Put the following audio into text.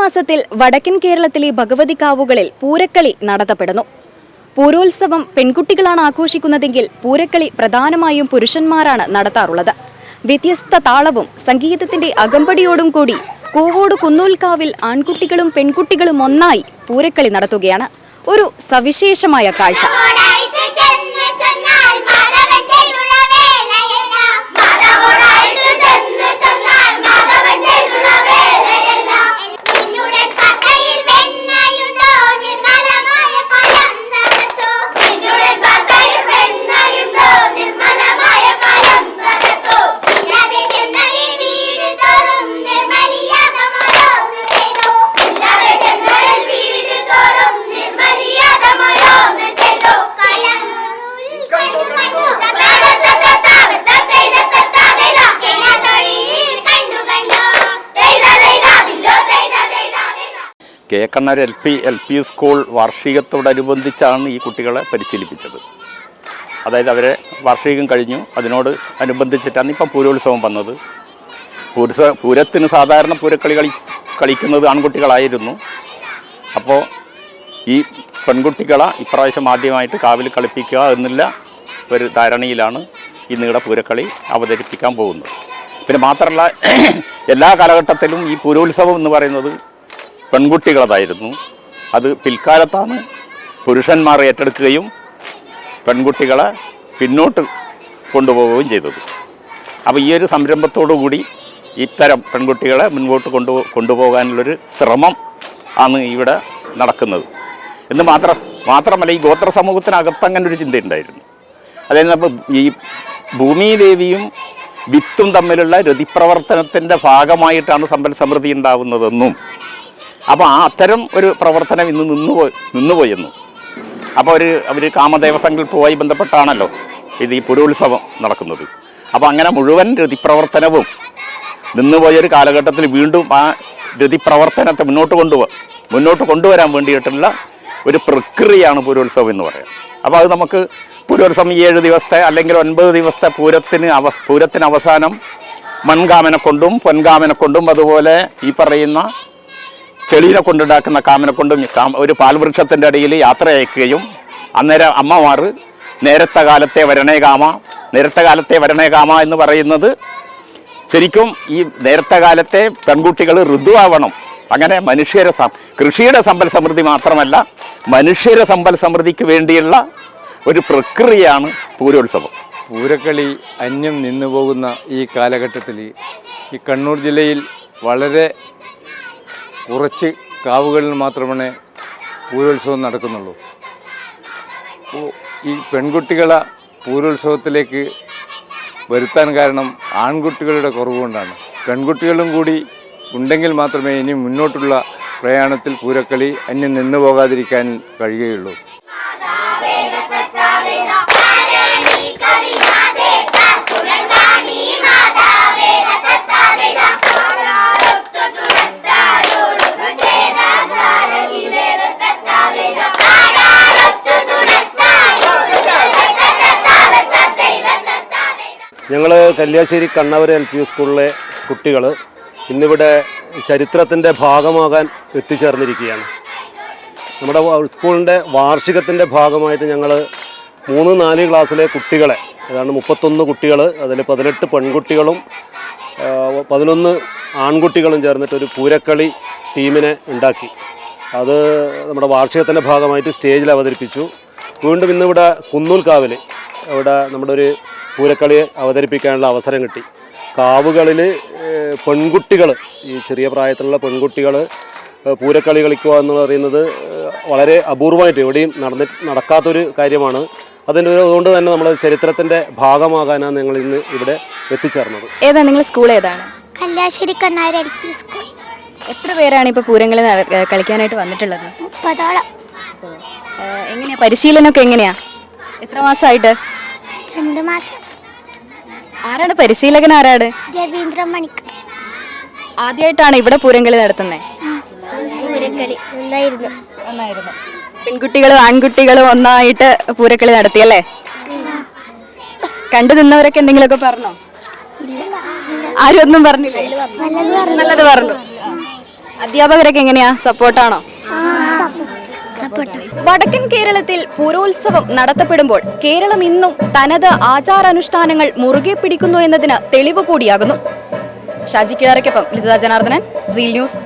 മാസത്തിൽ വടക്കൻ കേരളത്തിലെ ഭഗവതി കാവുകളിൽ പൂരക്കളി നടത്തപ്പെടുന്നു. പൂരോത്സവം പെൺകുട്ടികളാണ് ആഘോഷിക്കുന്നതെങ്കിൽ പൂരക്കളി പ്രധാനമായും പുരുഷന്മാരാണ് നടത്താറുള്ളത്. വ്യത്യസ്ത താളവും സംഗീതത്തിന്റെ അകമ്പടിയോടും കൂടി കൂവോട് കുന്നൂൽക്കാവിൽ ആൺകുട്ടികളും പെൺകുട്ടികളും ഒന്നായി പൂരക്കളി നടത്തുകയാണ്. ഒരു സവിശേഷമായ കാഴ്ച. K Kannar L P L P school വാർഷികത്തോടനുബന്ധിച്ചാണ് ഈ കുട്ടികളെ പരിശീലിപ്പിച്ചത്. അതായത് അവരെ വാർഷികം കഴിഞ്ഞു. അതിനോട് അനുബന്ധിച്ചിട്ടാണ് ഇപ്പം പൂരോത്സവം വന്നത്. പൂരസ പൂരത്തിന് സാധാരണ പൂരക്കളി കളി കളിക്കുന്നത് ആൺകുട്ടികളായിരുന്നു. അപ്പോൾ ഈ പെൺകുട്ടികളെ ഇപ്രാവശ്യം ആദ്യമായിട്ട് കാവിൽ കളിപ്പിക്കുക എന്നുള്ള ഒരു ധാരണയിലാണ് ഇന്നിവിടെ പൂരക്കളി അവതരിപ്പിക്കാൻ പോകുന്നത്. പിന്നെ മാത്രമല്ല എല്ലാ കാലഘട്ടത്തിലും ഈ പൂരോത്സവം എന്ന് പറയുന്നത് പെൺകുട്ടികളതായിരുന്നു. അത് പിൽക്കാലത്താണ് പുരുഷന്മാർ ഏറ്റെടുക്കുകയും പെൺകുട്ടികളെ പിന്നോട്ട് കൊണ്ടുപോവുകയും ചെയ്തത്. അപ്പോൾ ഈ ഒരു സംരംഭത്തോടു കൂടി ഇത്തരം പെൺകുട്ടികളെ മുൻപോട്ട് കൊണ്ടു കൊണ്ടുപോകാനുള്ളൊരു ശ്രമം ആണ് ഇവിടെ നടക്കുന്നത്. എന്ന് മാത്രം മാത്രമല്ല ഈ ഗോത്ര സമൂഹത്തിനകത്ത് അങ്ങനെ ഒരു ചിന്തയുണ്ടായിരുന്നു. അതായത് അപ്പോൾ ഈ ഭൂമിദേവിയും വിത്തും തമ്മിലുള്ള രതിപ്രവർത്തനത്തിന്റെ ഭാഗമായിട്ടാണ് സമ്പൽ സമൃദ്ധി ഉണ്ടാവുന്നതെന്നും അപ്പോൾ ആ അത്തരം ഒരു പ്രവർത്തനം ഇന്ന് നിന്നുപോയി നിന്നുപോയിരുന്നു അപ്പോൾ ഒരു അവർ കാമദേവ സങ്കല്പവുമായി ബന്ധപ്പെട്ടാണല്ലോ ഇത് ഈ പുരോത്സവം നടക്കുന്നത്. അപ്പോൾ അങ്ങനെ മുഴുവൻ രതിപ്രവർത്തനവും നിന്നുപോയൊരു കാലഘട്ടത്തിൽ വീണ്ടും ആ രതിപ്രവർത്തനത്തെ മുന്നോട്ട് കൊണ്ടുപോകാൻ മുന്നോട്ട് കൊണ്ടുവരാൻ വേണ്ടിയിട്ടുള്ള ഒരു പ്രക്രിയയാണ് പൂരോത്സവം എന്ന് പറയാം. അപ്പോൾ അത് നമുക്ക് പൂരോത്സവം ഏഴ് ദിവസത്തെ അല്ലെങ്കിൽ ഒൻപത് ദിവസത്തെ പൂരത്തിന് അവ പൂരത്തിന് അവസാനം മൺകാമനെ കൊണ്ടും പൊൻകാമനെ കൊണ്ടും അതുപോലെ ഈ പറയുന്ന ചെളീനെ കൊണ്ടുണ്ടാക്കുന്ന കാമനെ കൊണ്ടും ഒരു പാൽവൃക്ഷത്തിന്റെ അടിയിൽ യാത്ര അയക്കുകയും അന്നേരം അമ്മമാർ നേരത്തെ കാലത്തെ വരണേകാമ നേരത്തെ കാലത്തെ വരണേകാമ എന്ന് പറയുന്നത് ശരിക്കും ഈ നേരത്തെ കാലത്തെ പെൺകുട്ടികൾ ഋതുവാവണം. അങ്ങനെ മനുഷ്യരെ കൃഷിയുടെ സമ്പൽ സമൃദ്ധി മാത്രമല്ല മനുഷ്യരെ സമ്പൽ സമൃദ്ധിക്ക് വേണ്ടിയുള്ള ഒരു പ്രക്രിയയാണ് പൂരോത്സവം. പൂരക്കളി അന്യം നിന്നു പോകുന്ന ഈ കാലഘട്ടത്തിൽ ഈ കണ്ണൂർ ജില്ലയിൽ വളരെ കുറച്ച് കാവുകളിൽ മാത്രമേ പൂരോത്സവം നടക്കുന്നുള്ളൂ. ഈ പെൺകുട്ടികളെ പൂരോത്സവത്തിലേക്ക് വരുത്താൻ കാരണം ആൺകുട്ടികളുടെ കുറവ് കൊണ്ടാണ് പെൺകുട്ടികളും കൂടി ഉണ്ടെങ്കിൽ മാത്രമേ ഇനി മുന്നോട്ടുള്ള പ്രയാണത്തിൽ പൂരക്കളി അന്യം നിന്നു പോകാതിരിക്കാൻ കഴിയുകയുള്ളൂ. ഞങ്ങൾ കല്യാശ്ശേരി കണ്ണവര എൽ പി സ്കൂളിലെ കുട്ടികൾ ഇന്നിവിടെ ചരിത്രത്തിന്റെ ഭാഗമാകാൻ എത്തിച്ചേർന്നിരിക്കുകയാണ്. നമ്മുടെ സ്കൂളിന്റെ വാർഷികത്തിന്റെ ഭാഗമായിട്ട് ഞങ്ങൾ മൂന്ന് നാല് ക്ലാസ്സിലെ കുട്ടികളെ അതാണ് മുപ്പത്തൊന്ന് കുട്ടികൾ അതിൽ പതിനെട്ട് പെൺകുട്ടികളും പതിനൊന്ന് ആൺകുട്ടികളും ചേർന്നിട്ട് ഒരു പൂരക്കളി ടീമിനെ ഉണ്ടാക്കി. അത് നമ്മുടെ വാർഷികത്തിന്റെ ഭാഗമായിട്ട് സ്റ്റേജിൽ അവതരിപ്പിച്ചു. വീണ്ടും ഇന്നിവിടെ കുന്നൂൽക്കാവിൽ ഇവിടെ നമ്മുടെ ഒരു പൂരക്കളി അവതരിപ്പിക്കാനുള്ള അവസരം കിട്ടി. കാവുകളിൽ പെൺകുട്ടികൾ ഈ ചെറിയ പ്രായത്തിലുള്ള പെൺകുട്ടികൾ പൂരക്കളി കളിക്കുക എന്ന് പറയുന്നത് വളരെ അപൂർവമായിട്ട് എവിടെയും നടന്നി നടക്കാത്തൊരു കാര്യമാണ്. അതിന്റെ അതുകൊണ്ട് തന്നെ നമ്മൾ ചരിത്രത്തിന്റെ ഭാഗമാകാനാണ് ഞങ്ങൾ ഇന്ന് ഇവിടെ എത്തിച്ചേർന്നത്. ഏതാ നിങ്ങൾ സ്കൂൾ ഏതാണ്? Kalliasseri Kannara L P school. എത്ര പേരാണ് ഇപ്പോൾ പൂരങ്ങളിൽ കളിക്കാനായിട്ട് വന്നിട്ടുള്ളത്? മുപ്പതോളം. എങ്ങനെയാ? പരിശീലനമൊക്കെ എങ്ങനെയാ? എത്ര മാസമായിട്ട്? രണ്ട് മാസം. ആരാണ്? പരിശീലകൻ ആരാണ്? രവീന്ദ്ര മണിക്ക് ആദ്യമായിട്ടാണ് ഇവിടെ പൂരംകളി നടത്തുന്നത് പൂരക്കളി നന്നായിരുന്നു. നന്നായിരുന്നു. പെൺകുട്ടികളും ആൺകുട്ടികളും ഒന്നായിട്ട് പൂരക്കളി നടത്തി അല്ലേ? കണ്ടു നിന്നവരൊക്കെ എന്തെങ്കിലുമൊക്കെ പറഞ്ഞോ? ആരും ഒന്നും പറഞ്ഞില്ലേ? നല്ലത് പറഞ്ഞു. അധ്യാപകരൊക്കെ എങ്ങനെയാ? സപ്പോർട്ടാണോ? സപ്പോർട്ട് വടക്കൻ കേരളത്തിൽ പൂരോത്സവം നടത്തപ്പെടുമ്പോൾ കേരളം ഇന്നും തനത് ആചാരാനുഷ്ഠാനങ്ങൾ മുറുകെ പിടിക്കുന്നു എന്നതിന് തെളിവ് കൂടിയാകുന്നു. ഷാജി കിഴറയ്ക്കൊപ്പം ലിത ജനാർദ്ദനൻ സീൽ ന്യൂസ്.